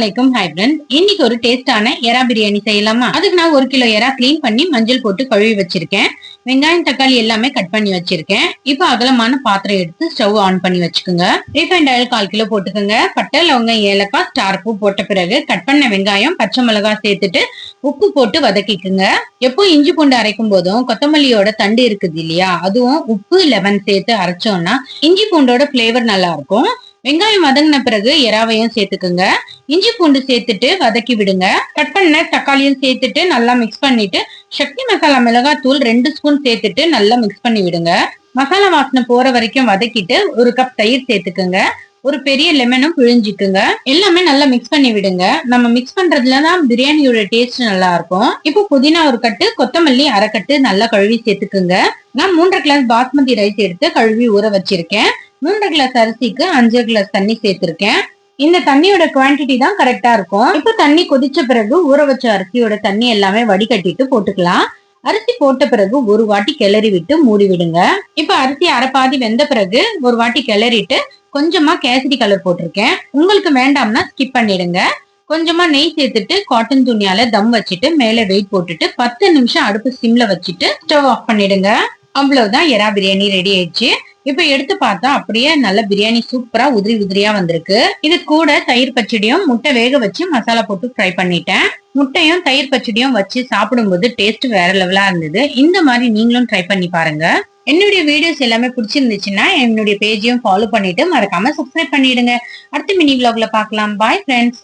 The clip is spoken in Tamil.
அலைக்கும் ஹை இன்னைக்கு ஒரு டேஸ்டான எறா பிரியாணி செய்யலாமா? அதுக்கு நான் ஒரு கிலோ எறா க்ளீன் பண்ணி மஞ்சள் போட்டு கழுவி வச்சிருக்கேன். வெங்காயம் தக்காளி எல்லாமே கட் பண்ணி வச்சிருக்கேன். இப்போ அகலமான பாத்திரம் எடுத்து ஸ்டவ் ஆன் பண்ணி வச்சுக்கோங்க. ரீஃபைண்ட் ஆயில் கால் கிலோ போட்டுக்கோங்க. பட்டை லவங்க ஏலக்காய் ஸ்டார் பூ போட்ட பிறகு கட் பண்ண வெங்காயம் பச்சை மிளகாய் சேர்த்துட்டு உப்பு போட்டு வதக்கிக்குங்க. எப்போ இஞ்சி பூண்டு அரைக்கும் போதும் கொத்தமல்லியோட தண்டு இருக்குது இல்லையா? அதுவும் உப்பு லெமன் சேர்த்து அரைச்சோம்னா இஞ்சி பூண்டோட பிளேவர் நல்லா இருக்கும். வெங்காயம் வதங்கின பிறகு எறாவையும் சேர்த்துக்குங்க. இஞ்சி பூண்டு சேர்த்துட்டு வதக்கி விடுங்க. கட் பண்ண தக்காளியும் சேர்த்துட்டு நல்லா மிக்ஸ் பண்ணிட்டு சக்தி மசாலா மிளகாய் தூள் ரெண்டு ஸ்பூன் சேர்த்துட்டு நல்லா மிக்ஸ் பண்ணி விடுங்க. மசாலா வாசனை போற வரைக்கும் வதக்கிட்டு ஒரு கப் தயிர் சேர்த்துக்குங்க. ஒரு பெரிய லெமனும் பிழிஞ்சுக்குங்க. எல்லாமே நல்லா மிக்ஸ் பண்ணி விடுங்க. நம்ம மிக்ஸ் பண்றதுல தான் பிரியாணியோட டேஸ்ட் நல்லா இருக்கும். இப்போ புதினா ஒரு கட்டு கொத்தமல்லி அரைக்கட்டு நல்லா கழுவி சேர்த்துக்குங்க. நான் மூன்றரை கிளாஸ் பாஸ்மதி ரைஸ் எடுத்து கழுவி ஊற வச்சிருக்கேன். மூன்றரை கிளாஸ் அரிசிக்கு அஞ்சு கிளாஸ் தண்ணி சேர்த்திருக்கேன். இந்த தண்ணியோட குவான்டிட்டி தான் கரெக்டா இருக்கும். இப்போ தண்ணி கொதிச்ச பிறகு ஊற வச்ச அரிசியோட தண்ணி எல்லாமே வடிகட்டிட்டு போட்டுக்கலாம். அரிசி போட்ட பிறகு ஒரு வாட்டி கிளறி விட்டு மூடி விடுங்க. இப்ப அரிசி அரைப்பாதி வெந்த பிறகு ஒரு வாட்டி கிளறிட்டு கொஞ்சமா கேசரி கலர் போட்டிருக்கேன். உங்களுக்கு வேண்டாம்னா ஸ்கிப் பண்ணிடுங்க. கொஞ்சமா நெய் சேர்த்துட்டு காட்டன் துணியால தம் வச்சுட்டு மேல வெயிட் போட்டுட்டு பத்து நிமிஷம் அடுப்பு சிம்ல வச்சுட்டு ஸ்டவ் ஆஃப் பண்ணிடுங்க. அவ்வளவுதான். எறா பிரியாணி ரெடி ஆயிடுச்சு. இப்ப எடுத்து பார்த்தா அப்படியே நல்ல பிரியாணி சூப்பரா உதிரி உதிரியா வந்திருக்கு. இது கூட தயிர் பச்சடியும் முட்டை வேக வச்சு மசாலா போட்டு ஃப்ரை பண்ணிட்டேன். முட்டையும் தயிர் பச்சடியும் வச்சு சாப்பிடும்போது டேஸ்ட் வேற லெவலா இருந்தது. இந்த மாதிரி நீங்களும் ட்ரை பண்ணி பாருங்க. என்னுடைய வீடியோஸ் எல்லாமே பிடிச்சிருந்துச்சுன்னா என்னுடைய பேஜையும் ஃபாலோ பண்ணிட்டு மறக்காம சப்ஸ்கிரைப் பண்ணிடுங்க. அடுத்த மினி விளாக்ல பார்க்கலாம். Bye friends